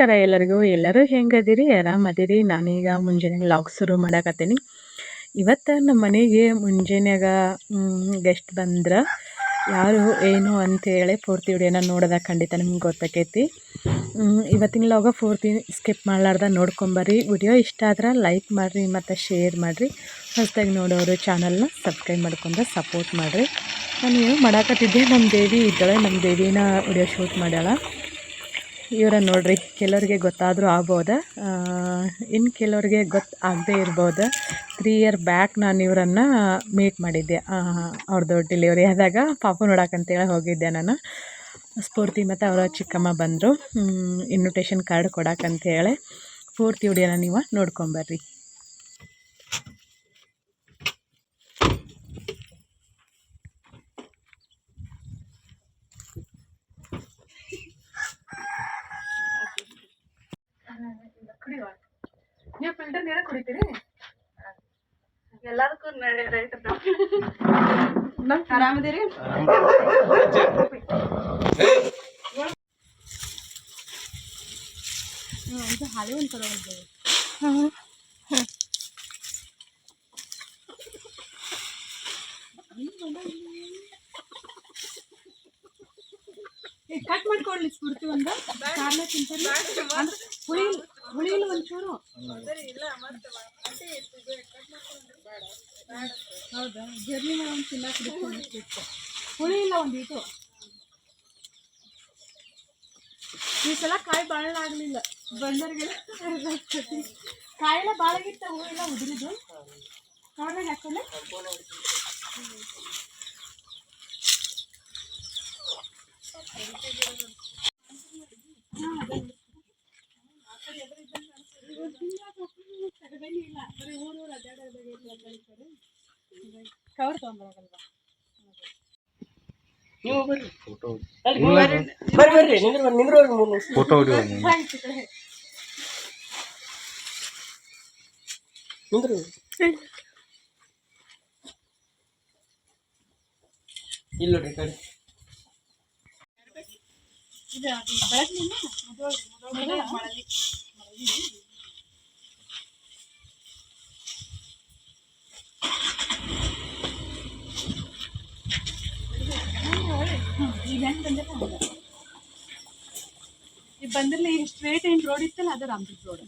ನಮಸ್ಕಾರ ಎಲ್ಲರಿಗೂ. ಎಲ್ಲರೂ ಹೆಂಗದಿರಿ? ಆರಾಮದಿರಿ? ನಾನೀಗ ಮುಂಜಾನೆ ಲಾಗ್ ಶುರು ಮಾಡಕತ್ತೀನಿ. ಇವತ್ತು ನಮ್ಮ ಮನೆಗೆ ಮುಂಜಾನೆಯಾಗ ಗೆಸ್ಟ್ ಬಂದ್ರೆ. ಯಾರು ಏನು ಅಂತೇಳಿ ಪೂರ್ತಿ ವಿಡಿಯೋನ ನೋಡೋದ ಖಂಡಿತ ನಿಮ್ಗೆ ಗೊತ್ತಾಕೈತಿ. ಇವತ್ತಿನ ಲಾಗ ಪೂರ್ತಿ ಸ್ಕಿಪ್ ಮಾಡಲಾರ್ದ ನೋಡ್ಕೊಂಬರ್ರಿ. ವಿಡಿಯೋ ಇಷ್ಟ ಆದ್ರೆ ಲೈಕ್ ಮಾಡಿರಿ ಮತ್ತು ಶೇರ್ ಮಾಡಿರಿ. ಹೊಸದಾಗಿ ನೋಡೋರು ಚಾನಲ್ನ ಸಬ್ಸ್ಕ್ರೈಬ್ ಮಾಡ್ಕೊಂಡು ಸಪೋರ್ಟ್ ಮಾಡಿರಿ. ನಾನು ಏನು ಮಾಡಾಕತ್ತಿದ್ದೆ ನಮ್ಮ ದೇವಿ ಇದ್ದಾಳೆ ನಮ್ಮ ದೇವಿನ ವಿಡಿಯೋ ಶೂಟ್ ಮಾಡ್ಯಾಳ. ಇವರ ನೋಡ್ರಿ, ಕೆಲವ್ರಿಗೆ ಗೊತ್ತಾದರೂ ಆಗ್ಬೋದ. ಇನ್ನು ಕೆಲವ್ರಿಗೆ ಗೊತ್ತು ಆಗದೆ ಇರ್ಬೋದು. ತ್ರೀ ಇಯರ್ ಬ್ಯಾಕ್ ನಾನು ಇವರನ್ನು ಮೀಟ್ ಮಾಡಿದ್ದೆ. ಅವ್ರದ್ದು ಡೆಲಿವರಿ ಆದಾಗ ಪಾಪು ನೋಡಕ್ಕಂತೇಳಿ ಹೋಗಿದ್ದೆ ನಾನು. ಸ್ಫೂರ್ತಿ ಮತ್ತು ಅವರ ಚಿಕ್ಕಮ್ಮ ಬಂದರು. ಇನ್ವಿಟೇಷನ್ ಕಾರ್ಡ್ ಕೊಡಕ್ಕಂತೇಳಿ ಪೂರ್ತಿ ವಿಡಿಯೋನ ನೀವು ನೋಡ್ಕೊಂಬರ್ರಿ ನೀವು ಫಿಲ್ಟರ್ ನೀರ ಕುಡಿತೀರಿ? ಎಲ್ಲದಕ್ಕೂ ಆರಾಮದಿರಿ ಇದು ಹಳೆ ಒಂದು ಕಡೆ ಒಂದು ಕಟ್ ಮಾಡ್ಕೊಳ್ಳಿ ಸ್ಫೂರ್ತಿ ಒಂದು ಕಾರ್ನ ತಿಂತಾರೆ? ಅಂದ್ರೆ ಹುಳಿ ಹುಳಿ ಒಂಚೂರು. ಹೌದಾ? ಜರ್ನಿ ಒಂದು ತಿನ್ನಕ್ಕೆ ಬಿಟ್ಟು ಹುಳಿ ಇಲ್ಲ ಒಂದು ಇದು. ಈ ಸಲ ಕಾಯಿ ಬಾಳ ಆಗಲಿಲ್ಲ. ಬಂದವ್ರಿಗೆ ಕಾಯೆಲ್ಲ ಭಾಳ ಆಗಿತ್ತು ಹೂ ಎಲ್ಲ ಉದುರಿದು ಕವರ್ನಾಗ ಹಾಕೊಂಡೆ ಕವರ್ ತೊಗೊಂಬರಲ್ವಾ ನೀವು ಬರ್ರಿ ಅಲ್ಲಿ ಬರ್ರಿ ಬರ್ರಿ ಬರ್ರಿ ನಿಂದ್ರ ನಿಂದ್ರ ಮೂರು ನಿಮಿಷ ಫೋಟೋ ನಿಂದ್ರ ಇಲ್ಲ ನೋಡ್ರಿ ಕಡೆ ಇದು ಅದು ಬೆಳಗ್ಲಿಲ್ಲ ಮೊದಲು ಈಗ ಬಂದಿಲ್ಲ ಈಗ ಸ್ಟ್ರೇಟ್ ಏನು ರೋಡ್ ಇತ್ತಲ್ಲ ಅದು ರಾಮದುರ್ಗ ರೋಡ್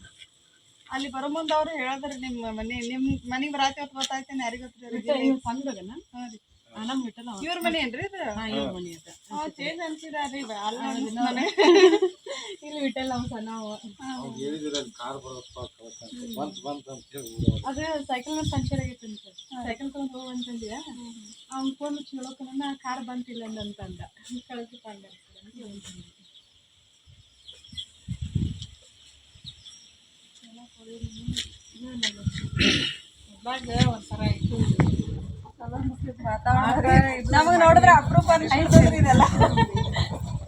ಅಲ್ಲಿ ಬರೋ ಮುಂದೆ ಅವ್ರು ಹೇಳಿದ್ರೆ ನಿಮ್ಮ ಮನೆ ನಿಮ್ಮ ಮನಿಗ್ ಬರಾತಿ ಹೊತ್ತು ಗೊತ್ತಾಯ್ತೇನೆ ಯಾರಿಗ ಸಂಗನ ನಮ್ಮ ಬಿಟ್ಟಲ್ಲ ಇವ್ರ ಮನೆ ಏನ್ರಿ ಇದು? ಇವ್ರ ಮನೆ ಅಂತ ಚೇಂಜ್ ಅನ್ಸಿದಾರಿ ಅಲ್ಲಿ ಮನೆ. ಇಲ್ಲಿ ಬಿಟ್ಟಲ್ಲ ಅವ್ನು ಸಣ್ಣ ಅವ. ಕಾರ್ ಬರೋದಪ್ಪ ಬಂತ ಬಂತ ಅಂತ ಹೇಳಿ ಊರವ್ರು. ಅದು ಸೈಕಲ್ ಮೇಲೆ ಪಂಚರ್ ಆಗೈತೆ ಅಂತ ಸೈಕಲ್ ತಗೊಂಡು ಹೋಗಂತಂದ್ಯ ಅವ್ನ ಫೋನ್ ಚಲೋಕನ ಕಾರ್ ಬಂತಿಲ್ಲ ಅಂತಂದ. ಕಳಿಸಿ ಕಂಡ ಒಂಥರ ಇತ್ತು ನಮಗ್ ನೋಡಿದ್ರೆ ಅಪರೂಪ ಇದೆಲ್ಲ.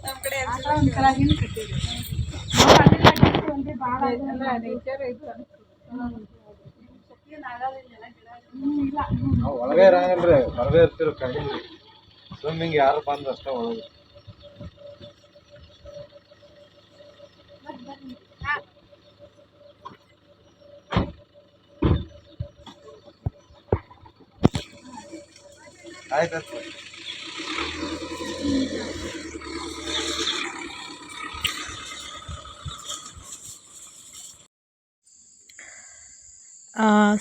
ನಮ್ ಕಡೆ ಒಳಗೆ ಇರಂಗಿಲ್ರಿ ಹೊರಗೆ ಇರ್ತಿರ ಕಡಿಮೆ ಸ್ವಿಮ್ಮಿಂಗ್ ಯಾರು ಬಂದ್ರಷ್ಟೇ ಒಳಗೆ. ಆಯ್ತಾಯ್ತು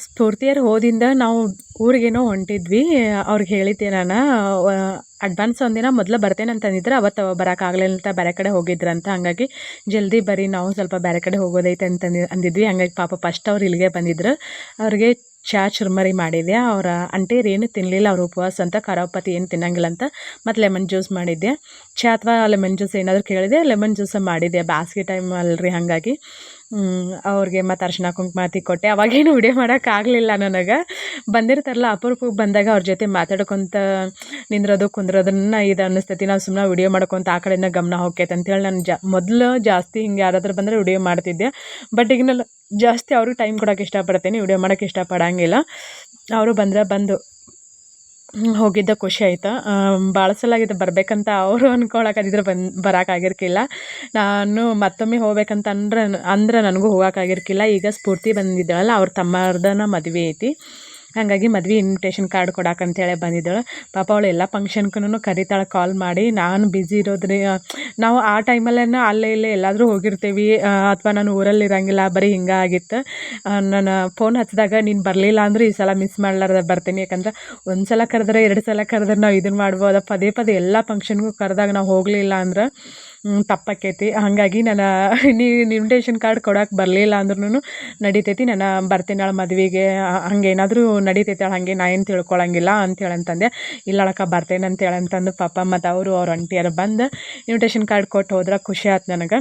ಸ್ಫೂರ್ತಿಯರು ಹೋದಿಂದ ನಾವು ಊರಿಗೇನೋ ಹೊಂಟಿದ್ವಿ. ಅವ್ರಿಗೆ ಹೇಳಿದ್ದೆ ನಾನು ಅಡ್ವಾನ್ಸ್ ಒಂದಿನ ಮೊದಲು ಬರ್ತೇನೆ ಅಂತಂದಿದ್ರೆ ಅವತ್ತು ಬರೋಕ್ಕಾಗಲಿಲ್ಲ ಅಂತ ಬೇರೆ ಕಡೆ ಹೋಗಿದ್ರಂತ ಹಾಗಾಗಿ ಜಲ್ದಿ ಬರೀ ನಾವು ಸ್ವಲ್ಪ ಬೇರೆ ಕಡೆ ಹೋಗೋದೈತೆ ಅಂತಂದು ಅಂದಿದ್ವಿ. ಹಂಗಾಗಿ ಪಾಪ ಫಸ್ಟ್ ಅವ್ರು ಇಲ್ಲಿಗೆ ಬಂದಿದ್ರು. ಅವ್ರಿಗೆ ಚಾ ಚುರ್ಮರಿ ಮಾಡಿದ್ದೆ ಅವರ ಅಂಟೇರು ಏನು ತಿನ್ನಲಿಲ್ಲ ಅವ್ರ ಉಪವಾಸ ಅಂತ ಖರಾಪತಿ ಏನು ತಿನ್ನಂಗಿಲ್ಲ ಅಂತ ಮತ್ತು ಲೆಮನ್ ಜ್ಯೂಸ್ ಮಾಡಿದ್ದೆ ಚಾ ಅಥವಾ ಲೆಮನ್ ಜ್ಯೂಸ್ ಏನಾದರೂ ಕೇಳಿದೆ ಲೆಮನ್ ಜ್ಯೂಸ ಮಾಡಿದ್ದೆ ಬ್ಯಾಸ್ಗೆ ಟೈಮ್ ಅಲ್ರಿ ಹಾಗಾಗಿ. ಅವ್ರಿಗೆ ಮತ್ತು ಅರ್ಶಿನ ಕುಂಕುಮ ಕೊಟ್ಟೆ ಅವಾಗೇನು ವಿಡಿಯೋ ಮಾಡೋಕ್ಕಾಗಲಿಲ್ಲ ನನಗೆ. ಬಂದಿರ್ತಾರಲ್ಲ ಅಪರೂಪಕ್ಕೆ ಬಂದಾಗ ಅವ್ರ ಜೊತೆ ಮಾತಾಡ್ಕೊತ ನಿಂದ್ರೋದು, ಕುಂದ್ರೋದನ್ನ ಇದು ಅನ್ನಿಸ್ತೈತಿ. ನಾವು ಸುಮ್ಮನೆ ವಿಡಿಯೋ ಮಾಡ್ಕೊಂತ ಆ ಕಡೆಯಿಂದ ಗಮನ ಹೋಗ್ತೈತೆ ಅಂತೇಳಿ ನಾನು ಜಾ, ಮೊದಲು ಜಾಸ್ತಿ ಹಿಂಗೆ ಯಾರಾದ್ರೂ ಬಂದರೆ ವಿಡಿಯೋ ಮಾಡ್ತಿದ್ದೆ. ಬಟ್ ಈಗ ಜಾಸ್ತಿ ಅವ್ರಿಗೆ ಟೈಮ್ ಕೊಡೋಕೆ ಇಷ್ಟಪಡ್ತೀನಿ, ವಿಡಿಯೋ ಮಾಡೋಕ್ಕೆ ಇಷ್ಟಪಡೋಂಗಿಲ್ಲ. ಅವರು ಬಂದರೆ ಬಂದು ಹೋಗಿದ್ದ ಖುಷಿ ಆಯ್ತು. ಭಾಳ ಸಲ ಆಗಿದೆ ಬರಬೇಕಂತ ಅವರು ಅಂದ್ಕೊಳಕ್ಕಾಗಿದ್ರೆ ಬಂದು ಬರೋಕ್ಕಾಗಿರ್ಕಿಲ್ಲ ನಾನು ಮತ್ತೊಮ್ಮೆ ಹೋಗ್ಬೇಕಂತ ಅಂದ್ರೆ ಅಂದ್ರೆ ನನಗೂ ಹೋಗೋಕ್ಕಾಗಿರ್ಕಿಲ್ಲ ಈಗ ಸ್ಫೂರ್ತಿ ಬಂದಿದ್ದಾಳಲ್ಲ ಅವ್ರ ತಮ್ಮರ್ದನ ಮದುವೆ ಐತಿ. ಹಾಗಾಗಿ ಮದ್ವೆ ಇನ್ವಿಟೇಷನ್ ಕಾರ್ಡ್ ಕೊಡಕ್ಕಂತೇಳಿ ಬಂದಿದ್ದಳು. ಪಾಪ ಅವಳು ಎಲ್ಲ ಫಂಕ್ಷನ್ಗೂ ಕರಿತಾಳೆ ಕಾಲ್ ಮಾಡಿ, ನಾನು ಬ್ಯುಸಿ ಇರೋದ್ರಿ ನಾವು ಆ ಟೈಮಲ್ಲೇನ ಅಲ್ಲೇ ಇಲ್ಲೇ ಎಲ್ಲಾದರೂ ಹೋಗಿರ್ತೀವಿ ಅಥವಾ ನಾನು ಊರಲ್ಲಿ ಇರಂಗಿಲ್ಲ, ಬರೀ ಹಿಂಗೆ ಆಗಿತ್ತು. ನಾನು ಫೋನ್ ಹಚ್ಚಿದಾಗ, ನೀನು ಬರಲಿಲ್ಲ ಅಂದ್ರೆ ಈ ಸಲ ಮಿಸ್ ಮಾಡ್ಲಾರ್ದ ಬರ್ತೀನಿ. ಯಾಕಂದ್ರೆ ಒಂದು ಸಲ ಕರೆದ್ರೆ, ಎರಡು ಸಲ ಕರೆದ್ರೆ ನಾವು ಇದನ್ನು ಮಾಡ್ಬೋದು ಪದೇ ಪದೇ ಎಲ್ಲ ಫಂಕ್ಷನ್ಗೂ ಕರೆದಾಗ ನಾವು ಹೋಗಲಿಲ್ಲ ಅಂದ್ರೆ ತಪ್ಪಾಕೈತಿ. ಹಾಗಾಗಿ ನಾನು ಇನ್ವಿಟೇಷನ್ ಕಾರ್ಡ್ ಕೊಡೋಕೆ ಬರಲಿಲ್ಲ ಅಂದ್ರೂ ನಡಿತೈತಿ. ನಾನು ಬರ್ತೀನಿ ಅಳ ಮದುವೆಗೆ ಹಂಗೇನಾದರೂ ನಡಿತೈತೆ ಹಾಗೆ ನಾ ಏನು ತಿಳ್ಕೊಳಂಗಿಲ್ಲ ಅಂತೇಳಿ ಅಂತಂದೆ ಇಲ್ಲ ಅಳಕ ಬರ್ತೇನೆ ಅಂತೇಳಿ ಅಂತಂದು ಪಾಪ ಮತ್ತು ಅವರು ಅವ್ರ ಅಂಟಿಯರು ಬಂದು ಇನ್ವಿಟೇಷನ್ ಕಾರ್ಡ್ ಕೊಟ್ಟು ಹೋದ್ರೆ ಖುಷಿ ಆಯ್ತು ನನಗೆ.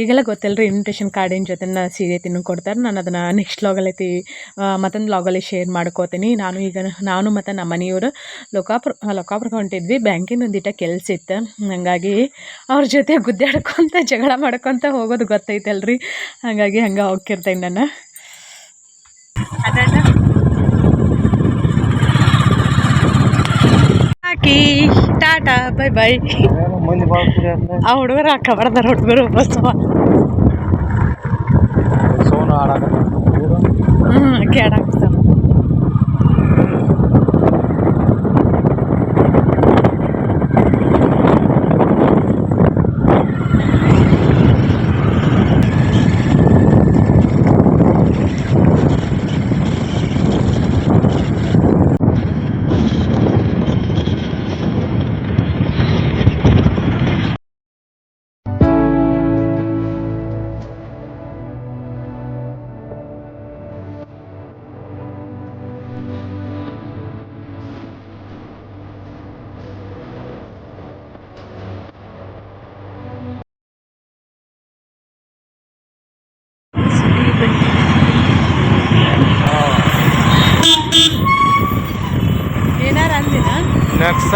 ಈಗೆಲ್ಲ ಗೊತ್ತಲ್ರಿ ಇನ್ವಿಟೇಷನ್ ಕಾರ್ಡಿನ ಜೊತೆ ಸೀರೆ ತಿನ್ನು ಕೊಡ್ತಾರೆ. ನಾನು ಅದನ್ನು ನೆಕ್ಸ್ಟ್ ಲಾಗಲ್ಲೈತಿ ಮತ್ತೊಂದು ಲಾಗಲ್ಲಿ ಶೇರ್ ಮಾಡ್ಕೋತೀನಿ. ನಾನು ಈಗ, ನಾನು ಮತ್ತು ನಮ್ಮ ಮನೆಯವರು ಲೋಕಾಪುರ ಲೋಕಾಪುರಕ್ಕೆ ಹೊಂಟಿದ್ವಿ. ಬ್ಯಾಂಕಿನ ಒಂದಿಟ ಕೆಲಸ ಇತ್ತು. ಹಾಗಾಗಿ ಅವ್ರ ಜೊತೆ ಗುದ್ದಾಡ್ಕೊತ, ಜಗಳ ಮಾಡ್ಕೊತ ಹೋಗೋದು ಗೊತ್ತೈತಲ್ರಿ. ಹಾಗಾಗಿ ಹಂಗೆ ಹೋಗ್ತಿರ್ತೇನೆ ನಾನು. ಹಾಕಿ ಟಾಟಾ ಬೈ ಬೈ ಆ ಹುಡುಗರು ಹಾಕ ಬಡದಾರ ಹುಡುಗರು ಬಸವ ಹ್ಞೂ ಕೇಳಾಕ್ತಾವ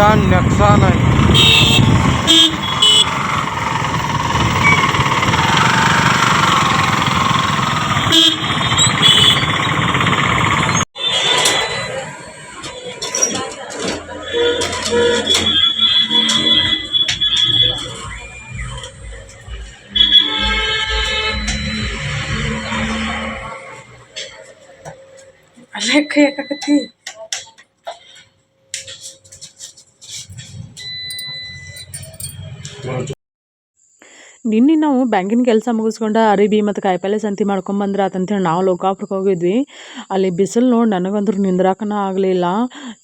नुकसान नुकसान आहे Olha que é que ನಿನ್ನೆ ನಾವು ಬ್ಯಾಂಕಿನ ಕೆಲಸ ಮುಗಿಸ್ಕೊಂಡು ಅರಿಬಿ ಮತ್ತು ಕಾಯಿಪಲ್ಲೆ ಸಂತಿ ಮಾಡ್ಕೊಂಬಂದ್ರೆ ಆತಂತೇಳಿ ನಾವು ಲೋಕಾಪುರಕ್ಕೆ ಹೋಗಿದ್ವಿ. ಅಲ್ಲಿ ಬಿಸಿಲು ನೋಡಿ ನನಗಂದ್ರೂ ನಿಂದ್ರಾಕನ ಆಗಲಿಲ್ಲ.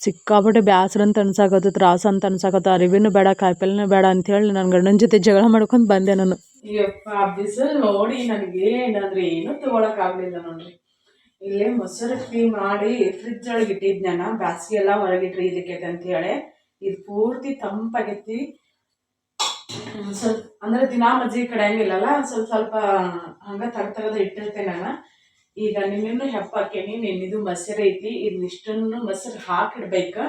ಸಿಕ್ಕಾಪಟ್ಟೆ ಬ್ಯಾಸರ ಅಂತ ಅನ್ಸಾಕತ್ತ, ತ್ರಾಸ ಅಂತ ಅನ್ಸಾಕತ್ತ. ಅರಿಬಿನೂ ಬೇಡ, ಕಾಯಿಪಲ್ಲೆನೂ ಬೇಡ ಅಂತೇಳಿ ನನ್ನ ಗಂಡನ ಜೊತೆ ಜಗಳ ಮಾಡ್ಕೊಂಡು ಬಂದೆ ನಾನು. ಯಪ್ಪ, ಬಿಸಿಲು ನೋಡಿ ನನಗೆ ಏನಂದ್ರೆ ಏನು ತಗೊಳಕ್ಕಾಗ್ಲಿಲ್ಲ ನೋಡ್ರಿ. ಇಲ್ಲೇ ಫ್ರೀ ಮಾಡಿ ಫ್ರಿಜ್ ಒಳಗೆ ಇಟ್ಟಿದ್ನ ನಾನು ಎಲ್ಲ ಹೊರಗಿಟ್ರಿ ಇದಕ್ಕೆ ಅಂತ ಹೇಳಿ ಇದು ಪೂರ್ತಿ ತಂಪಾಗೈತಿ ಸ್ವಲ್ಪ ಅಂದ್ರೆ ದಿನಾ ಮಜ್ಜಿಗೆ ಕಡೆಯಂಗಿಲ್ಲಲ್ಲ ಸ್ವಲ್ಪ ಸ್ವಲ್ಪ, ಹಂಗ ತರ ತರದ ಇಟ್ಟಿರ್ತೇನೆ ನಾನು. ಈಗ ನಿನ್ನೆನು ಹೆಪ್ಪ ಹಾಕೇನಿ ನಿನ್ನಿದು ಮೊಸರು ಐತಿ ಇದನ್ನಿಷ್ಟನ್ನು ಮೊಸರು ಹಾಕಿಡ್ಬೇಕು.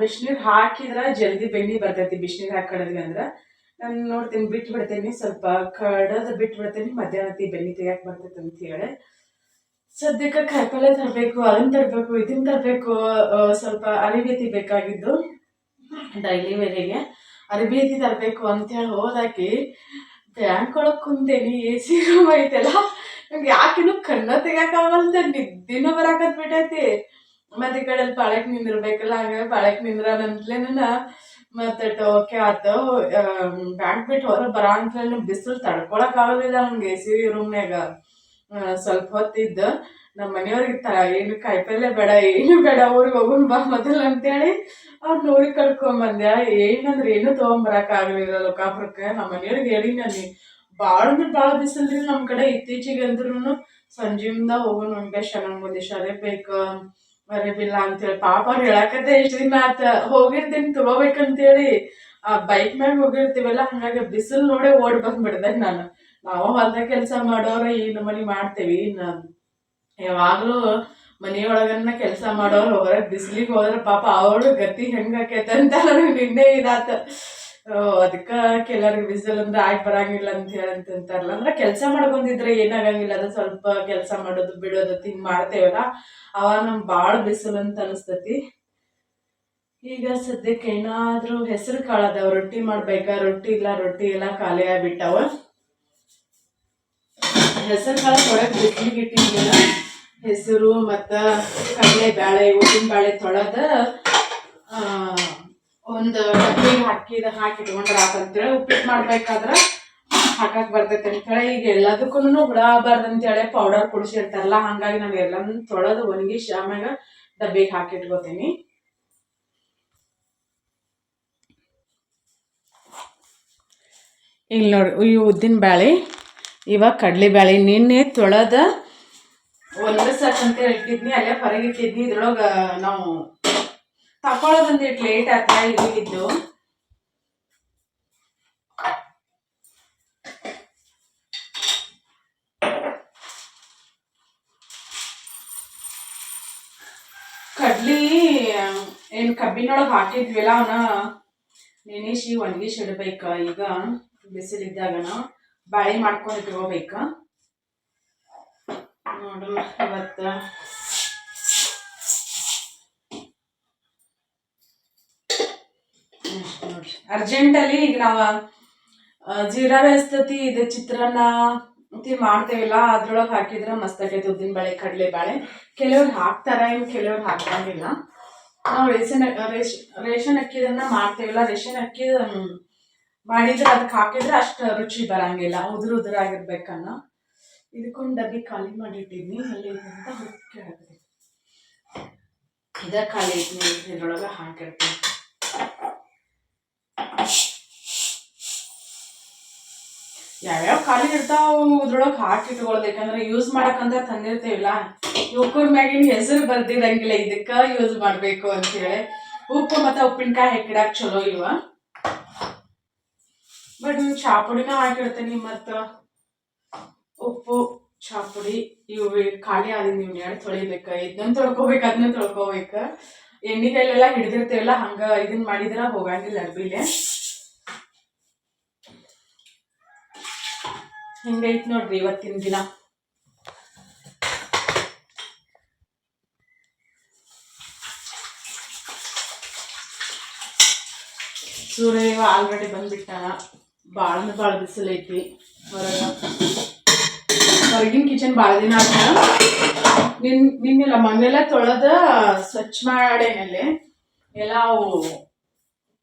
ಬಿಸಿನೀರು ಹಾಕಿದ್ರೆ ಜಲ್ದಿ ಬೆಣ್ಣೆ ಬರ್ತೈತಿ ಬಿಸಿನೀರು ಹಾಕಿ ಕಡದ್ವಿ ಅಂದ್ರೆ. ನಾನು ನೋಡ್ತೀನಿ ಬಿಟ್ಟು ಬಿಡ್ತೇನೆ, ಸ್ವಲ್ಪ ಕಡದು ಬಿಟ್ಟು ಬಿಡ್ತೇನೆ, ಮಧ್ಯಾಹ್ನ ಬೆಣ್ಣೆ ತೆಗಿಯಕ್ಕೆ ಬರ್ತೈತೆ ಅಂತ ಹೇಳಿ. ಸದ್ಯಕ್ಕೆ ಕಾಯಿಪಲ್ಲೆ ತರಬೇಕು ಅದನ್ನ ತರಬೇಕು ಇದನ್ನ ತರಬೇಕು ಸ್ವಲ್ಪ ಅರಿಬೇತಿ ಬೇಕಾಗಿದ್ದು, ಡೈಲಿ ವೇರಿಗೆ. ಅರಿಬೇತಿ ತರಬೇಕು ಅಂತೇಳಿ ಹೋದಾಕಿ ಬ್ಯಾಂಕ್ ಒಳಗೆ ಕುಂತೇನಿ ಎ ಸಿ ರೂಮ್ ಐತೆಲ್ಲ, ನಂಗೆ ಯಾಕಿನ್ನು ಕಣ್ಣ ತೆಗಿಯಕ್ಕಾಗಲ್ತ ನಿದ್ದಿನೂ ಬರಾಕತ್ ಬಿಟ್ಟೈತಿ. ಮತ್ತೆ ಈ ಕಡೆ ಅಲ್ಲಿ ಪಾಳಕ್ ನಿಂದಿರ್ಬೇಕಲ್ಲ, ಹಂಗಾಗಿ ಪಾಳಕ್ ನಿಂದ್ರನಂತ್ಲೇನ ಮತ್ತೆ ಓಕೆ ಆತು ಬ್ಯಾಂಕ್ ಬಿಟ್ಟು ಹೊರ ಬರ ಅಂತ ಬಿಸಿಲು ತಡ್ಕೊಳಕ್ ಆಗಲಿಲ್ಲ ನಂಗೆ ಎ ಸಿ ರೂಮ್ನ್ಯಾಗ ಸ್ವಲ್ಪ ಹೊತ್ತಿದ್ದ ನಮ್ಮ ಮನೆಯವ್ರಿಗೆ ತ ಏನು ಕಾಯಿಪಲ್ಲೆ ಬೇಡ, ಏನು ಬೇಡ, ಊರಿಗೆ ಹೋಗೋಣ ಬಾ ಮೊದಲು ಅಂತೇಳಿ ಅವ್ರನ್ನ ಊರಿಗೆ ಬಂದ್ಯಾ ಏನಂದ್ರೆ ಏನು ತೊಗೊಂಬರಕ್ ಆಗಲಿಲ್ಲ ಲೋಕಾಪುರಕ್ಕೆ. ನಮ್ಮ ಮನೆಯವ್ರಿಗೆ ಹೇಳಿ ನಾನು ಭಾಳ ಅಂದ್ರೆ ಭಾಳ ಬಿಸಿಲ್ರಿ ನಮ್ಮ ಕಡೆ. ಇತ್ತೀಚೆಗೆ ಅಂದ್ರೂ ಸಂಜೆಯಿಂದ ಹೋಗೋಣ ವೆಂಕಟೇಶ ನಂಗೆ ಒಂದಿಷ್ಟು ಅದೇ ಬೇಕು ಅರಿಬಿಲ್ಲ ಅಂತೇಳಿ. ಪಾಪ ಅವ್ರು ಹೇಳಕತ್ತೆ ಎಷ್ಟು ದಿನ ಆತ, ಹೋಗಿರ್ತೀನಿ, ತಗೋಬೇಕಂತೇಳಿ ಆ ಬೈಕ್ ಮ್ಯಾಗ ಹೋಗಿರ್ತೀವಲ್ಲ, ಹಂಗಾಗಿ ಬಿಸಿಲು ನೋಡೇ ಓಡ್ ಬಂದ್ಬಿಡ್ದೆ ನಾನು. ನಾವು ಹೊಲ್ದಾಗ ಕೆಲಸ ಮಾಡೋರು ಈ ನಮ್ಮನೆ ಮಾಡ್ತೇವಿ. ಯಾವಾಗಲೂ ಮನೆಯೊಳಗನ್ನ ಕೆಲಸ ಮಾಡೋರು ಹೊರಗೆ ಬಿಸಿಲಿಗೆ ಹೋದ್ರೆ ಪಾಪ ಅವಳು ಗತಿ ಹೆಂಗಾಕೈತೆ ಅಂತ ನನಗೆ ನಿನ್ನೆ ಇದಾತ. ಅದಕ್ಕೆ ಕೆಲವ್ರಿಗೆ ಬಿಸಿಲು ಅಂದ್ರೆ ಆಗಿ ಬರಂಗಿಲ್ಲ ಅಂತ ಹೇಳಂತಂತಾರಲ್ಲ. ಅಂದ್ರೆ ಕೆಲಸ ಮಾಡ್ಕೊಂಡಿದ್ರೆ ಏನಾಗಂಗಿಲ್ಲ, ಅದು ಸ್ವಲ್ಪ ಕೆಲಸ ಮಾಡೋದು, ಬಿಡೋದು ಹಿಂಗೆ ಮಾಡ್ತೇವಲ್ಲ. ಅವಾಗ ನಮ್ಗೆ ಭಾಳ ಬಿಸಿಲು ಅಂತ ಅನಿಸ್ತತಿ. ಈಗ ಸದ್ಯಕ್ಕೆ ಏನಾದರೂ ಹೆಸರು ಕಾಳದವ ರೊಟ್ಟಿ ಮಾಡ್ಬೇಕಾ? ರೊಟ್ಟಿ ಇಲ್ಲ, ರೊಟ್ಟಿ ಎಲ್ಲ ಖಾಲಿ ಆಗ್ಬಿಟ್ಟವ. ಹೆಸರು ಕಾಳು ತೊಳೆದು ಬಿಸಿಲಿಗೆ ಇಟ್ಟಿದ್ದಿಲ್ಲ ಹೆಸರು ಮತ್ತು ಕಡಲೆ ಬೇಳೆ ಉದ್ದಿನ ಬೇಳೆ ತೊಳೆದ ಒಂದು ಡಬ್ಬಿಗೆ ಹಾಕಿದ ಹಾಕಿ ಇಟ್ಕೊಂಡ್ರೆ ಆತಂತೇಳಿ ಉಪ್ಪಿಟ್ಟು ಮಾಡ್ಬೇಕಾದ್ರೆ ಹಾಕಕ್ ಬರ್ತೈತೆ ಅಂತೇಳಿ ಈಗ ಎಲ್ಲದಕ್ಕೂ ಹುಳ ಅಂತೇಳಿ ಪೌಡರ್ ಕುಡಿಸಿರ್ತಾರಲ್ಲ, ಹಂಗಾಗಿ ನಾನು ಎಲ್ಲನೂ ತೊಳೆದು ಒಣಗಿಸಿ ಆಮ್ಯಾಗ ಡಬ್ಬಿಗೆ ಹಾಕಿ ಇಟ್ಕೋತೀನಿ ಇಲ್ಲಿ ನೋಡಿ ಈ ಉದ್ದಿನ ಬ್ಯಾಳೆ ಇವಾಗ ಕಡಲೆ ಬ್ಯಾಳಿ ನಿನ್ನೆ ತೊಳೆದ ಅಂತ ಇಟ್ಟಿದ್ನಿ, ಅಲ್ಲೇ ಹೊರಗೆ ಇಟ್ಟಿದ್ನಿ ಇದ್ರೊಳಗೆ ನಾವು ತಕೊಳ್ಳೋದೊಂದು ಇಟ್ಟು ಲೇಟ್ ಆಗ್ತಾ ಇದ್ದು ಕಡ್ಲಿ, ಏನು ಕಬ್ಬಿನೊಳಗೆ ಹಾಕಿದ್ವಿಲ್ಲ ಅವನ. ನೆನೆಸಿ ಒಣಗಿಸಿ ಇಡ್ಬೇಕ ಈಗ, ಬಿಸಿಲಿದ್ದಾಗನ. ಬಾಳಿ ಮಾಡ್ಕೊಂಡು ಇಟ್ಕೋಬೇಕ ನೋಡೋಣ ಇವತ್ತು ಅರ್ಜೆಂಟಲ್ಲಿ ಈಗ ನಾವು ಜೀರಾ ರೈಸ್ ತತಿ ಇದು ಚಿತ್ರಾನ್ನ ಮಾಡ್ತೇವಲ್ಲ. ಅದ್ರೊಳಗೆ ಹಾಕಿದ್ರೆ ಮಸ್ತ್ ಆಗೈತೆ ಉದ್ದಿನ ಬಾಳೆ, ಕಡಲೆ ಬಾಳೆ. ಕೆಲವ್ರು ಹಾಕ್ತಾರ ಇನ್ನು ಕೆಲವ್ರು ಹಾಕಂಗಿಲ್ಲ ನಾವು ರೇಷನ್, ರೇಷ್, ರೇಷನ್ ಅಕ್ಕಿದನ್ನ ಮಾಡ್ತೇವಲ್ಲ. ರೇಷನ್ ಅಕ್ಕಿ ಮಾಡಿದ್ರೆ ಅದಕ್ಕೆ ಹಾಕಿದ್ರೆ ಅಷ್ಟು ರುಚಿ ಬರಂಗಿಲ್ಲ, ಉದುರು ಉದುರಾಗಿರ್ಬೇಕನ್ನ. ಇದಕ್ಕೊಂದು ಡಬ್ಬಿ ಖಾಲಿ ಮಾಡಿಟ್ಟಿದ್ನಿ ಅಲ್ಲಿ ಅಂತ ಹುಡುಕಿ ಹಾಕಿದೆ ಇದ ಖಾಲಿ ಐತಿ ಇದ್ರೊಳಗೆ ಹಾಕಿರ್ತೀನಿ. ಯಾವ್ಯಾವ ಖಾಲಿ ಇರ್ತಾವ ಇದ್ರೊಳಗೆ ಹಾಕಿ ಇಟ್ಕೊಳ್ಳೋದು ಯಾಕಂದ್ರೆ ಯೂಸ್ ಮಾಡಕ್ಕಂತ ತಂದಿರ್ತೇವಲ್ಲ ಉಪ್ಪರ ಮ್ಯಾಗಿನ ಹೆಸರು ಬರ್ದಿರಂಗಿಲ್ಲ, ಇದಕ್ಕ ಯೂಸ್ ಮಾಡಬೇಕು ಅಂತೇಳಿ ಉಪ್ಪು ಮತ್ತು ಉಪ್ಪಿನಕಾಯಿ ಹಾಕಿಡಾಕ ಚಲೋ ಬಟ್ ಚಾ ಹಾಕಿರ್ತೇನೆ ಹಾಕಿಡ್ತೀನಿ ಮತ್ತು? ಉಪ್ಪು ಚಾ ಪುಡಿ ಇವು ಖಾಲಿ ಆದಿನ ನೀವು ಎರಡು ತೊಳಿಬೇಕು. ಇದನ್ನ ತೊಳ್ಕೊಬೇಕು, ಅದನ್ನ ತೊಳ್ಕೊಬೇಕು. ಎಣ್ಣೆ ಕೈಲೆಲ್ಲ ಹಿಡಿದಿರ್ತೇವಲ್ಲ, ಹಂಗ ಇದನ್ನ ಮಾಡಿದ್ರ ಹೋಗಂಗಿಲ್ಲ ಅಡ್ಬಿಲೆ ಹಿಂಗೈತ್ ನೋಡ್ರಿ ಇವತ್ತಿನ ದಿನ. ಸೂರ್ಯ ಆಲ್ರೆಡಿ ಬಂದ್ಬಿಟ್ಟಾನ. ಭಾಳ ಭಾಳ ಬಿಸಿಲೈತಿ ಹೊರಗ. ಹೊರಗಿನ ಕಿಚನ್ ಭಾಳ ದಿನ ಆತ ನಿನ್ ನಿನ್ನೆಲ್ಲ ಮೊನ್ನೆಲ್ಲ ತೊಳೆದ ಸ್ವಚ್ಛ ಮಾಡೇನಲ್ಲಿ. ಎಲ್ಲ ಅವು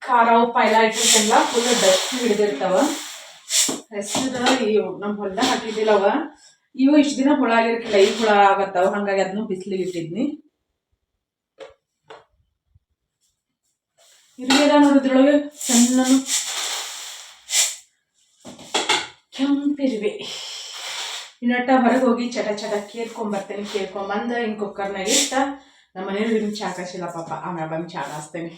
ಖಾರ ಉಪ್ಪ ಎಲ್ಲ ಇಟ್ಟಿರ್ತಾನಲ್ಲ ಫುಲ್ ಡಸ್ಟ್ ಹಿಡಿದಿರ್ತಾವ. ಹೆಸರು ಇವು ನಮ್ಮ ಹೊಲ್ದಾಗ ಹಾಕಿದ್ದಿಲ್ಲವ ಇವು ಇಷ್ಟು ದಿನ ಹುಳ ಆಗಿರ್ಕಿಲ್ಲ, ಈ ಹುಳ ಆಗತ್ತಾವ, ಹಂಗಾಗಿ ಅದನ್ನು ಬಿಸಿಲಿಗೆ ಇಟ್ಟಿದ್ನಿ. ಇರ್ಲಿಲ್ಲ ನೋಡಿದ್ರೊಳಗೆ ಸಣ್ಣನು ಕೆಂಪಿರುವೆ ಇನ್ನೊಟ್ಟ ಹೊರಗೆ ಹೋಗಿ ಚಟ ಚಟ ಕೇರ್ಕೊಂಬರ್ತೇನೆ ಕೇರ್ಕೊಂಬಂದು ಇನ್ನು ಕುಕ್ಕರ್ನಾಗ ಇಟ್ಟ, ನಮ್ಮ ಮನೆಯವ್ರು ಇನ್ನು ಚಾ ಕಾಸಿಲ್ಲ ಪಾಪ ಆಮೇಲೆ ಬಂದು ಚಾ ಕಾಸ್ತೇನೆ.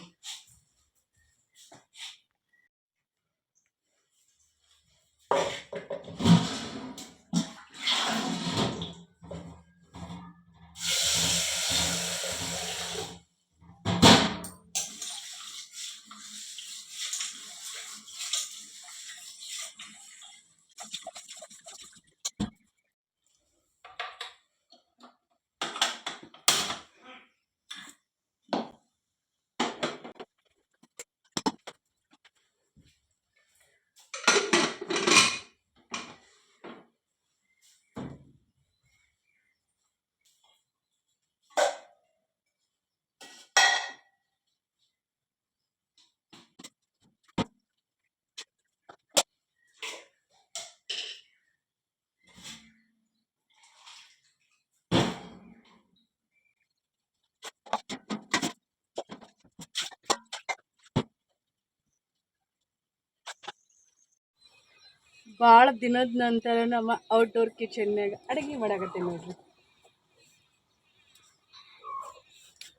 ಭಾಳ ದಿನದ ನಂತರ ನಮ್ಮ ಔಟ್ಡೋರ್ ಕಿಚನ್ನಾಗ ಅಡುಗೆ ಮಾಡಾಕತ್ತೆ ನೋಡ್ರಿ.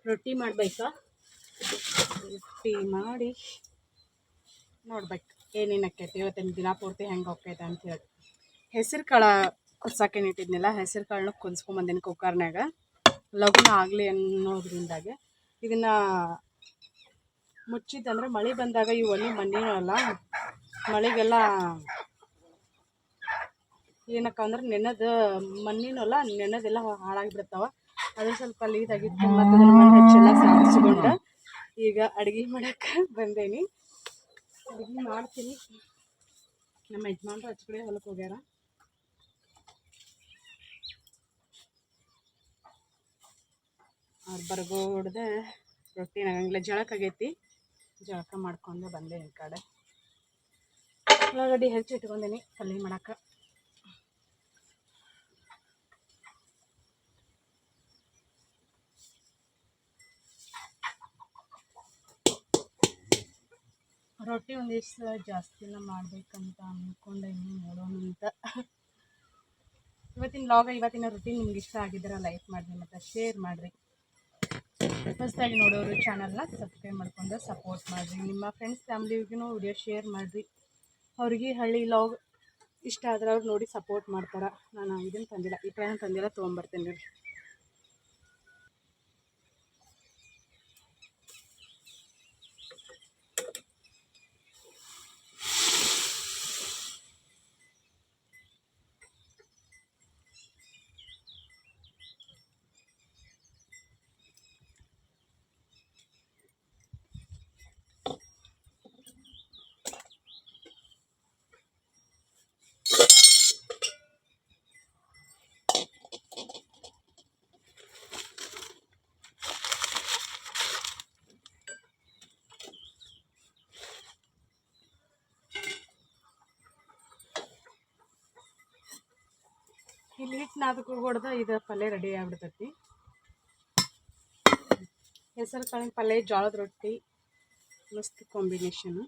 ರೊಟ್ಟಿ ಮಾಡಬೇಕಾ? ರೊಟ್ಟಿ ಮಾಡಿ ನೋಡ್ಬೇಕು ಏನೇನು ಆಕೈತಿ. ಇವತ್ತಿನ ದಿನ ಪೂರ್ತಿ ಹೆಂಗೆ ಹೋಗ್ತೈತೆ ಅಂತೇಳಿ ಹೆಸರು ಕಾಳು ಕುದ್ಸಾಕೇನು ಇಟ್ಟಿದ್ನಲ್ಲ, ಹೆಸರು ಕಾಳನ್ನ ಕುದಿಸ್ಕೊಂಬಂದಿನಿ ಕುಕ್ಕರ್ನಾಗ ಲಘುನ ಆಗಲಿ ಅನ್ನೋದ್ರಿಂದಾಗೆ ಇದನ್ನು ಮುಚ್ಚಿದಂದ್ರೆ ಮಳೆ ಬಂದಾಗ ಒಲೆ ಮಣ್ಣಿನೂ ಅಲ್ಲ ಮಳೆಗೆಲ್ಲ ಏನಕ್ಕ ಅಂದ್ರೆ ನೆನೆದು ಮಣ್ಣಿನೊಲ್ಲ ನೆನೆದೆಲ್ಲ ಹಾಳಾಗಿಬಿಡ್ತಾವ. ಅದ್ರ ಸ್ವಲ್ಪ ಲೀದಾಗಿತ್ತು ಮತ್ತು ಹಚ್ಚೆಲ್ಲ ಈಗ ಅಡುಗೆ ಮಾಡಕ್ಕೆ ಬಂದೇನಿ. ಅಡುಗೆ ಮಾಡ್ತೀನಿ. ನಮ್ಮ ಯಜಮಾನ್ರು ಹಚ್ಚ ಕಡೆ ಹೊಲಕ್ಕೆ ಹೋಗ್ಯಾರ. ಅವ್ರು ಬರ್ಗೋಡ್ದೆ ರೊಟ್ಟಿ ನಂಗಿಲ್ಲ ಜಳಕ ಆಗೈತಿ. ಜಳಕ ಮಾಡ್ಕೊಂಡು ಬಂದೆ ಈ ಕಡೆ. ಉಳ್ಳಾಗಡ್ಡಿ ಹೆಚ್ಚು ಇಟ್ಕೊಂಡೀನಿ ಪಲ್ಯ ಮಾಡಕ್ಕೆ ರೊಟ್ಟಿ ಒಂದಿಷ್ಟು ಜಾಸ್ತಿನ ಮಾಡ್ಬೇಕಂತ ಅಂದ್ಕೊಂಡೇನಿ ನೋಡೋಣ ಅಂತ. ಇವತ್ತಿನ ಲಾಗ ಇವತ್ತಿನ ರೊಟ್ಟಿ ನಿಮ್ಗೆ ಇಷ್ಟ ಆಗಿದ್ರೆ ಲೈಕ್ ಮಾಡಿರಿ ಮತ್ತು ಶೇರ್ ಮಾಡಿರಿ. ಹೊಸದಾಗಿ ನೋಡೋರು ಚಾನಲ್ನ ಸಬ್ಸ್ಕ್ರೈಬ್ ಮಾಡ್ಕೊಂಡು ಸಪೋರ್ಟ್ ಮಾಡಿರಿ. ನಿಮ್ಮ ಫ್ರೆಂಡ್ಸ್ ಫ್ಯಾಮ್ಲಿಗೂ ವಿಡಿಯೋ ಶೇರ್ ಮಾಡಿರಿ. ಅವ್ರಿಗೆ ಹಳ್ಳಿ ಲಾಗ್ ಇಷ್ಟ ಆದ್ರೆ ಅವ್ರು ನೋಡಿ ಸಪೋರ್ಟ್ ಮಾಡ್ತಾರೆ. ನಾನು ಇದನ್ನು ತಂದಿಲ್ಲ, ಈ ಟ್ರೈನ್ ತಂದಿಲ್ಲ, ತೊಗೊಂಬರ್ತೇನೆ ರೀ ಇಲ್ಲಿ ಅದಕ್ಕೆ ಹೊಡೆದ ಇದು ಪಲ್ಯ ರೆಡಿ ಆಗ್ಬಿಡ್ತೈತಿ. ಹೆಸರು ಕಾಳಿನ ಪಲ್ಯ, ಜೋಳದ ರೊಟ್ಟಿ, ಮಸ್ತ್ ಕಾಂಬಿನೇಷನು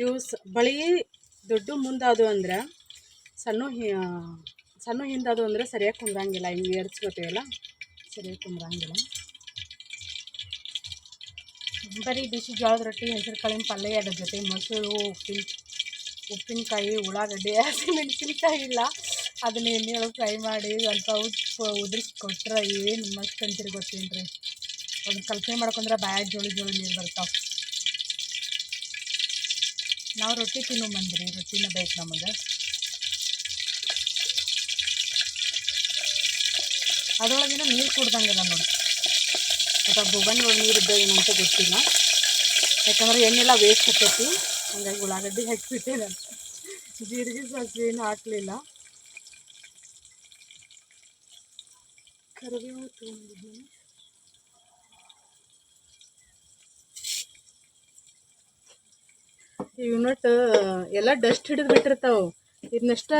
ಇವು ಬಳಿ ದೊಡ್ಡ ಮುಂದಾದು ಅಂದ್ರೆ ಸಣ್ಣ ಸಣ್ಣ ಹಿಂದಾದು ಅಂದ್ರೆ ಸರಿಯಾಗಿ ಕುಂದ್ರಂಗಿಲ್ಲ. ಹಿಂಗೆ ಏರ್ಸ್ಕೊತೀವಲ್ಲ, ಸರಿಯಾಗಿ ಕುಂದ್ರಂಗಿಲ್ಲ. ಬರೀ ಬಿಸಿ ಜೋಳದ ರೊಟ್ಟಿ, ಹೆಸರು ಕಾಳಿನ ಪಲ್ಯ ಅದ್ರ ಜೊತೆ ಮೊಸರು, ಉಪ್ಪಿನ ಉಪ್ಪಿನಕಾಯಿ, ಉಳ್ಳಾಗಡ್ಡಿ, ಹಸಿಮೆಣಸಿನ್ಕಾಯಿ ಇಲ್ಲ. ಅದನ್ನ ಎಣ್ಣೆಯೊಳಗೆ ಫ್ರೈ ಮಾಡಿ ಸ್ವಲ್ಪ ಉಪ್ಪು ಉದುರಿಸಿ ಕೊಟ್ರೆ ಏನು ಮಸ್ತ್ ಅಂತೀರಿ ಗೊತ್ತೇನು ರೀ ಒಂದು ಕಲ್ಪನೆ ಮಾಡ್ಕೊಂಡ್ರೆ ಬಾಯಾಗ ಜೋಳಿ ಜೋಳಿ ನೀರು ಬರ್ತಾವೆ. ನಾವು ರೊಟ್ಟಿ ತಿನ್ನೋ ಬಂದ್ರಿ ರೊಟ್ಟಿನ ಬೇಕು ನಮಗೆ. ಅದರೊಳಗಿನ ನೀರು ಕುಡ್ದಂಗೆಲ್ಲ ನೋಡಿ. ಅಥವಾ ಬುಗನ್ ನೀರು ಇದ್ದ ಏನಂತ ಗೊತ್ತಿಲ್ಲ. ಯಾಕಂದ್ರೆ ಎಣ್ಣೆಲ್ಲ ವೇಸ್ಟ್ ಆಕೈತಿ ಹಂಗಾಗಿ ಉಳ್ಳಾಗಡ್ಡಿ ಹಾಕ್ಬಿಟ್ಟೆ ನಾನು ಜೀರಿಗೆ ಸಾಸಿವೆ ಏನು ಹಾಕಲಿಲ್ಲ. ಕರಿಬೇವು ತೊಗೊಂಡಿದ್ದೀನಿ. ಯೂನಿಟ್ ಎಲ್ಲ ಡಸ್ಟ್ ಹಿಡಿದು ಬಿಟ್ಟಿರ್ತಾವೆ. ಇದನ್ನಷ್ಟ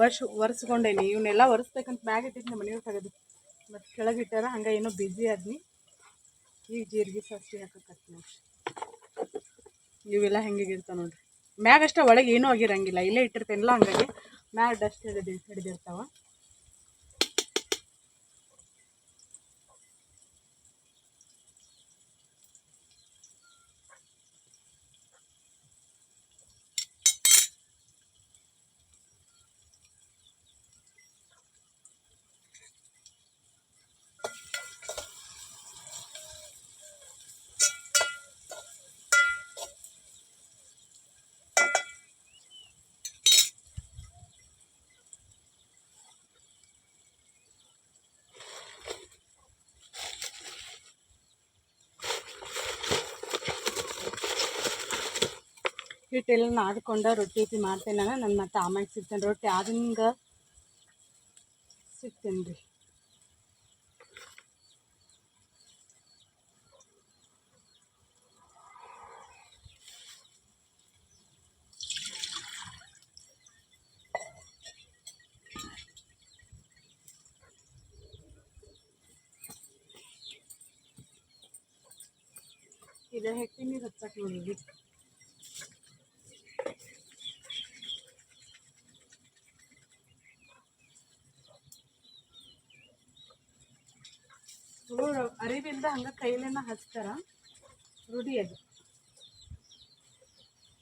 ವರ್ಷ ಒರೆಸ್ಕೊಂಡೇನಿ ಇವನ್ನೆಲ್ಲ ಒರೆಸ್ಬೇಕಂತ ಮ್ಯಾಗ ಇಟ್ಟಿದ್ದು ನಮ್ಮ ಮನೆಯವ್ರು ತೆಗೆದು. ಮತ್ತು ಕೆಳಗೆ ಇಟ್ಟಾರ, ಹಂಗೆ ಏನೋ ಬ್ಯುಸಿ ಆದ್ನಿ. ಈಗ ಜೀರಿಗೆ ಸಾಸಿವೆ ಹಾಕಕತ್ತೀನಿ ಇವೆಲ್ಲ ಹೆಂಗಿರ್ತಾವ ನೋಡ್ರಿ. ಮ್ಯಾಗ ಅಷ್ಟೇ ಒಳಗೆ ಏನೂ ಆಗಿರಂಗಿಲ್ಲ. ಇಲ್ಲೇ ಇಟ್ಟಿರ್ತೇನಲ್ಲ ಹಂಗಾಗಿ. ಮ್ಯಾಗ ಡಸ್ಟ್ ಹಿಡಿದು ಹಿಡಿದಿರ್ತಾವ. ಹಿಟ್ಟೆಲ್ಲ ನಾದ್ಕೊಂಡು ರೊಟ್ಟಿ ಇಟ್ಟಿ ಮಾಡ್ತೇನೆ ನಾನು. ನನ್ನ ಮತ್ತೆ ಆಮ್ಯಾಗ ಸಿಗ್ತೇನೆ ರೊಟ್ಟಿ. ಆದಿಂದ ಸಿಗ್ತೇನೆ ರೀ. ಇದು ಹೆಕ್ಕಿ ನೀರು ಹಚ್ಚಕ್ಕೆ ನೋಡಿದ್ವಿ ಅರಿವಿಲ್ದ ಹಂಗೆ ಕೈಲೇನ ಹಚ್ತಾರ ರೂಢಿ ಅದು.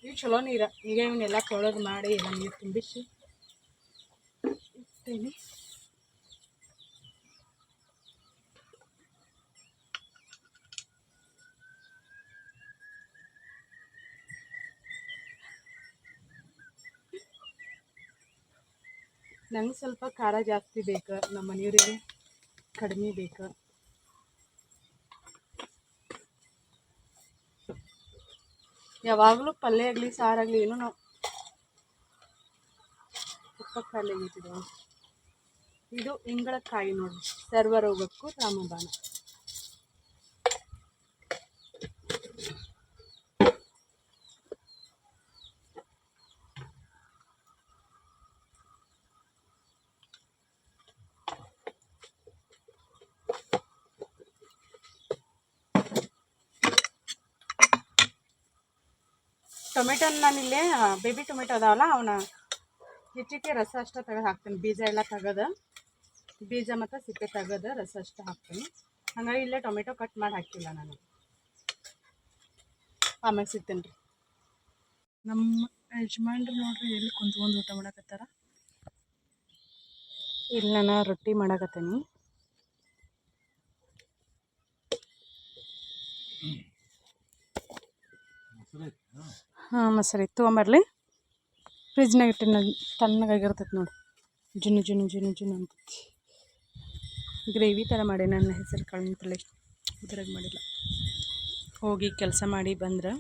ಈ ಚಲೋ ನೀರ. ಈಗ ಇವನ್ನೆಲ್ಲ ತೊಳೆದು ಮಾಡಿ ಎಲ್ಲ ನೀರು ತುಂಬಿಸಿ ಇಡ್ತೀನಿ. ನಂಗೆ ಸ್ವಲ್ಪ ಖಾರ ಜಾಸ್ತಿ ಬೇಕು, ನಮ್ಮ ಮನೆಯವರಿಗೆ ಕಡಿಮೆ ಬೇಕು. ಯಾವಾಗಲೂ ಪಲ್ಯ ಆಗಲಿ ಸಾರಾಗಲಿ ಏನೋ ನಾವು ತುಪ್ಪ ಇದು ಇದು ಇಂಗಳಕಾಯಿ ನೋಡಿ ಸರ್ವರೋಗಕ್ಕೂ ರಾಮಬಾಣ. ಟೊಮೆಟೊನ ನಾನಿಲ್ಲಿ ಬೇಬಿ ಟೊಮೆಟೊ ಅದಾವಲ್ಲ ಅವನ್ನ ಹೆಚ್ಚಿಗೆ ರಸ ಅಷ್ಟೇ ತೆಗೆದು ಹಾಕ್ತೀನಿ. ಬೀಜ ಎಲ್ಲ ತೆಗೆದು ಬೀಜ ಮತ್ತು ಸಿಪ್ಪೆ ತೆಗೆದು ರಸ ಅಷ್ಟೇ ಹಾಕ್ತೀನಿ. ಹಂಗಾಗಿ ಇಲ್ಲೇ ಟೊಮೆಟೊ ಕಟ್ ಮಾಡಿ ಹಾಕ್ತಿಲ್ಲ ನಾನು. ಆಮೇಲೆ ಸಿಗ್ತೀನಿ ರೀ. ನಮ್ಮ ಯಜಮಾನ್ರು ನೋಡ್ರಿ ಎಲ್ಲಿ ಕುಂತ್ಕೊಂಡು ಊಟ ಮಾಡಕತ್ತಾರ? ಇಲ್ಲಿ ನಾನು ರೊಟ್ಟಿ ಮಾಡಕತ್ತೀನಿ. ಹಾಂ. ಮೊಸರು ತೊಗೊಂಬರ್ಲಿ. ಫ್ರಿಜ್ನಾಗ ಇಟ್ಟಿನ ತಣ್ಣಗಾಗಿರ್ತೈತೆ ನೋಡಿ. ಜುನು ಜುನು ಜುನು ಜುನು ಅಂತೈತಿ. ಗ್ರೇವಿ ಥರ ಮಾಡಿ, ನನ್ನ ಹೆಸರು ಕಾಳಿನ ಇದ್ರಾಗ ಮಾಡಿಲ್ಲ. ಹೋಗಿ ಕೆಲಸ ಮಾಡಿ ಬಂದ್ರೆ.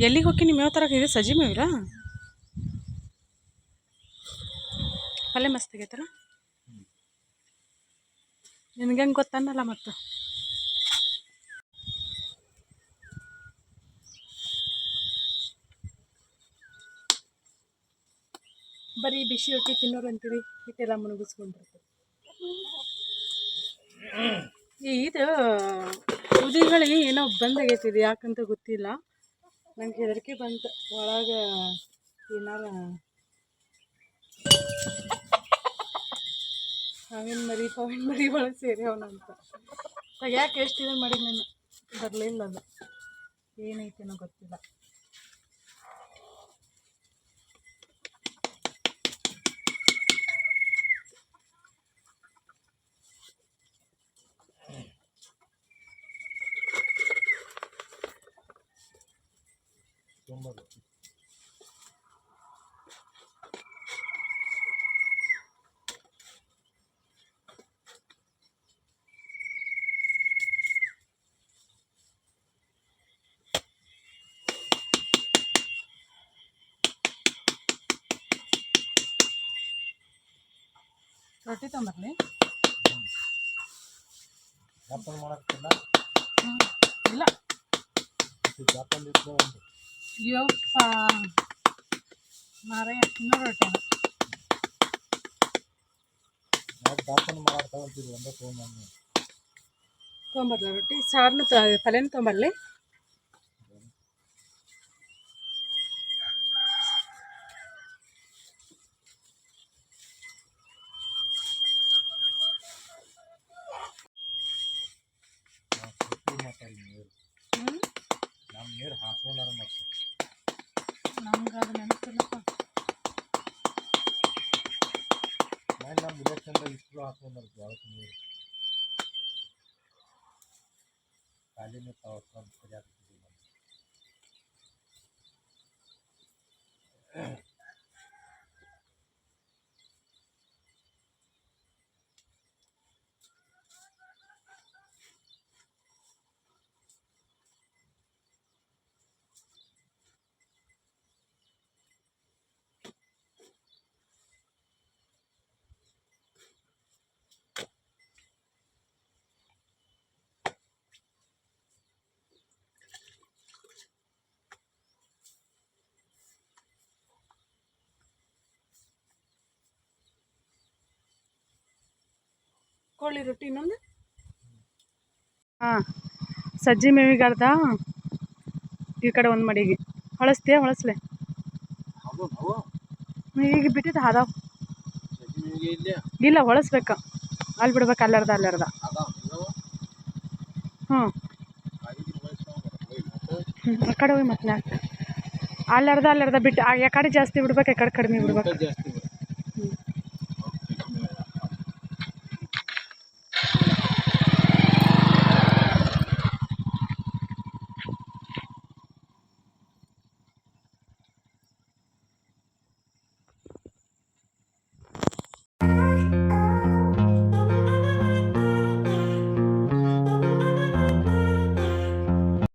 ಎಲ್ಲಿಗೆ ಹೋಗಿ ನಿಮ್ಮ ಯಾವ ಥರ ಇದೆ ಸಜ್ಜಿ ಮೇವಿರ? ಪಲ್ಯ ಮಸ್ತ್ ಆಗೈತಲ್ಲ? ನಿನಗೆ ಹಂಗೆ ಗೊತ್ತನ್ನಲ್ಲ ಮತ್ತು. ಬರೀ ಬಿಸಿ ರೊಟ್ಟಿ ತಿನ್ನೋರು ಅಂತೀವಿ ಹಿಟ್ಟೆಲ್ಲ ಈ ಇದು ತುದಿಗಳಿಗೆ ಏನೋ ಬಂದಾಗೈತಿ ಯಾಕಂತ ಗೊತ್ತಿಲ್ಲ. ನಂಗೆ ಹೆದರಿಕೆ ಬಂತು. ಒಳಗೆ ಏನಾರ ಹಾವಿನ ಮರಿ, ಪಾವಿನ ಮರಿ ಒಳಗೆ ಸೇರಿ ಅಂತ. ಯಾಕೆ ಎಷ್ಟು ಇದನ್ನು ಮಾಡಿ ನಾನು ಬರಲಿಲ್ಲ ಅದು. ಏನೈತೇನೋ ಗೊತ್ತಿಲ್ಲ. ರೊಟ್ಟಿ ತೊಂಬರ್ಲಿ ಜಾಪನ್ ಮಾಡಕ್ತಿಲ್ಲ ಇಲ್ಲ ಜಾಪನ್ ಇತ್ತು ಒಂದು ಯಪ್ಪ ಮಾರಾಯ ಇನ್ನೂ ರೊಟ್ಟಿ ನಾವು ಜಾಪನ್ ಮಾಡಕ್ ತಗೊಂತೀವಿ ಒಂದೇ ತೊಗೊಂಬಂದು ತೊಗೊಂಬರ್ಲ ರೊಟ್ಟಿ ಸಾರನ್ನು ಪಲ್ಯನ ತೊಗೊಂಬರ್ಲಿ इसको आँखों मर जाओ तुम्हें काले में पावर कम प्रजापति ಕೊಳ್ಳಿ ರೊಟ್ಟಿ ಇನ್ನೊಂದು. ಹಾಂ ಸಜ್ಜಿ ಮೇವಿಗೆ ಅರ್ಧ ಈ ಕಡೆ ಒಂದು ಮಡಿಗೆ. ಹೊಳಸ್ತೀಯ ಹೊಳಸ್ಲೆ? ಅದು ಈಗ ಬಿಟ್ಟಿದ್ದ ಅದಾವ. ಇಲ್ಲೇ. ಇಲ್ಲ ಹೊಳಸ್ಬೇಕ. ಅಲ್ಲಿ ಬಿಡ್ಬೇಕು ಅಲ್ಲರ್ದ ಅಲ್ಲರ್ದ. ಅದಾವ ನೀವು ಹ್ಞೂ ಆ ಕಡೆ ಹೋಗಿ ಮತ್ತೆ ಅಲ್ಲರ್ಧ ಅಲ್ಲರ್ಧ ಬಿಟ್ಟು ಆ ಕಡೆ ಜಾಸ್ತಿ ಬಿಡ್ಬೇಕು ಈ ಕಡೆ ಕಡಿಮೆ ಬಿಡ್ಬೇಕು.